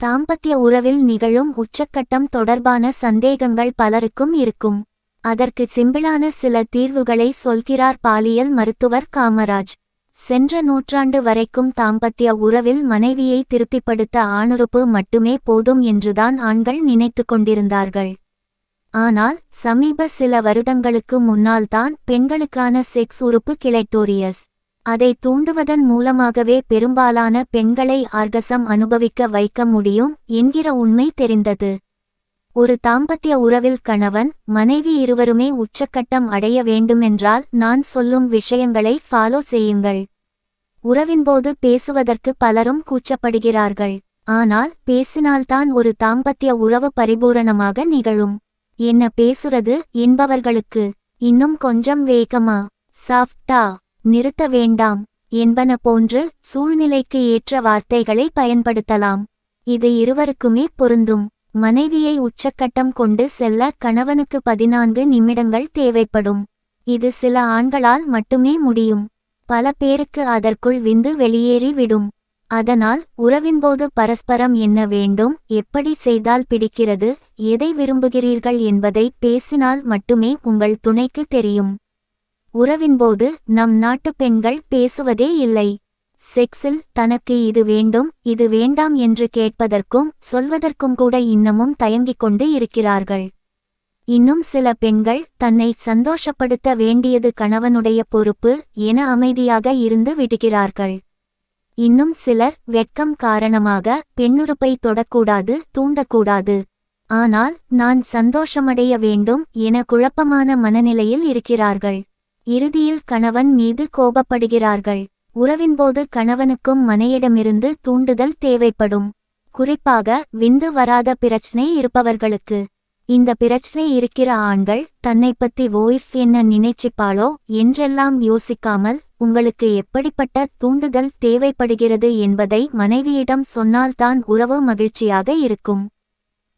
தாம்பத்திய உறவில் நிகழும் உச்சக்கட்டம் தொடர்பான சந்தேகங்கள் பலருக்கும் இருக்கும். அதற்கு சிம்பிளான சில தீர்வுகளை சொல்கிறார் பாலியல் மருத்துவர் காமராஜ். சென்ற நூற்றாண்டு வரைக்கும் தாம்பத்திய உறவில் மனைவியை திருப்திப்படுத்த ஆணுறுப்பு மட்டுமே போதும் என்றுதான் ஆண்கள் நினைத்து கொண்டிருந்தார்கள். ஆனால் சமீப சில வருடங்களுக்கு முன்னால்தான் பெண்களுக்கான செக்ஸ் உறுப்பு கிளைட்டோரியஸ். அதை தூண்டுவதன் மூலமாகவே பெரும்பாலான பெண்களை ஆர்கசம் அனுபவிக்க வைக்க முடியும் என்கிற உண்மை தெரிந்தது. ஒரு தாம்பத்திய உறவில் கணவன் மனைவி இருவருமே உச்சக்கட்டம் அடைய வேண்டுமென்றால் நான் சொல்லும் விஷயங்களை ஃபாலோ செய்யுங்கள். உறவின்போது பேசுவதற்கு பலரும் கூச்சப்படுகிறார்கள். ஆனால் பேசினால்தான் ஒரு தாம்பத்திய உறவு பரிபூரணமாக நிகழும். என்ன பேசுறது என்பவர்களுக்கு இன்னும் கொஞ்சம் வேகமா சாஃப்டா நிறுத்த வேண்டாம் என்பன போன்று சூழ்நிலைக்கு ஏற்ற வார்த்தைகளை பயன்படுத்தலாம். இது இருவருக்குமே பொருந்தும். மனைவியை உச்சக்கட்டம் கொண்டு செல்ல கணவனுக்கு பதினான்கு நிமிடங்கள் தேவைப்படும். இது சில ஆண்களால் மட்டுமே முடியும். பல பேருக்கு அதற்குள் விந்து வெளியேறி விடும். அதனால் உறவின்போது பரஸ்பரம் என்ன வேண்டும் எப்படி செய்தால் பிடிக்கிறது எதை விரும்புகிறீர்கள் என்பதை பேசினால் மட்டுமே உங்கள் துணைக்கு தெரியும். உறவின்போது நம் நாட்டு பெண்கள் பேசுவதே இல்லை. செக்ஸில் தனக்கு இது வேண்டும் இது வேண்டாம் என்று கேட்பதற்கும் சொல்வதற்கும் கூட இன்னமும் தயங்கிக் கொண்டு இருக்கிறார்கள். இன்னும் சில பெண்கள் தன்னை சந்தோஷப்படுத்த வேண்டியது கணவனுடைய பொறுப்பு என அமைதியாக இருந்து விடுகிறார்கள். இன்னும் சிலர் வெட்கம் காரணமாக பெண்ணுறுப்பை தொடக்கூடாது தூண்டக்கூடாது. ஆனால் நான் சந்தோஷமடைய வேண்டும் என குழப்பமான மனநிலையில் இருக்கிறார்கள். இறுதியில் கணவன் மீது கோபப்படுகிறார்கள். உறவின்போது கணவனுக்கும் மனையிடமிருந்து தூண்டுதல் தேவைப்படும். குறிப்பாக விந்து வராத பிரச்சனை இருப்பவர்களுக்கு. இந்த பிரச்சனை இருக்கிற ஆண்கள் தன்னை பத்தி ஓய்ஃப் என்ன நினைச்சிப்பாளோ என்றெல்லாம் யோசிக்காமல் உங்களுக்கு எப்படிப்பட்ட தூண்டுதல் தேவைப்படுகிறது என்பதை மனைவியிடம் சொன்னால்தான் உறவு மகிழ்ச்சியாக இருக்கும்.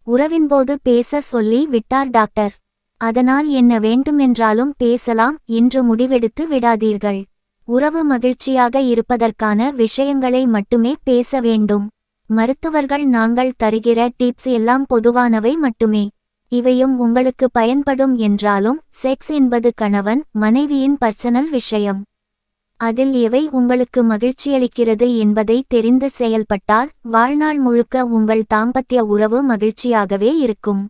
உறவின்போது பேச சொல்லி விட்டார் டாக்டர். அதனால் என்ன வேண்டுமென்றாலும் பேசலாம் என்று முடிவெடுத்து விடாதீர்கள். உறவு மகிழ்ச்சியாக இருப்பதற்கான விஷயங்களை மட்டுமே பேச வேண்டும். மருத்துவர்கள் நாங்கள் தருகிற டிப்ஸ் எல்லாம் பொதுவானவை மட்டுமே. இவையும் உங்களுக்கு பயன்படும் என்றாலும் செக்ஸ் என்பது கணவன் மனைவியின் பர்சனல் விஷயம். அதில் எவை உங்களுக்கு மகிழ்ச்சியளிக்கிறது என்பதை தெரிந்து செயல்பட்டால் வாழ்நாள் முழுக்க உங்கள் தாம்பத்திய உறவு மகிழ்ச்சியாகவே இருக்கும்.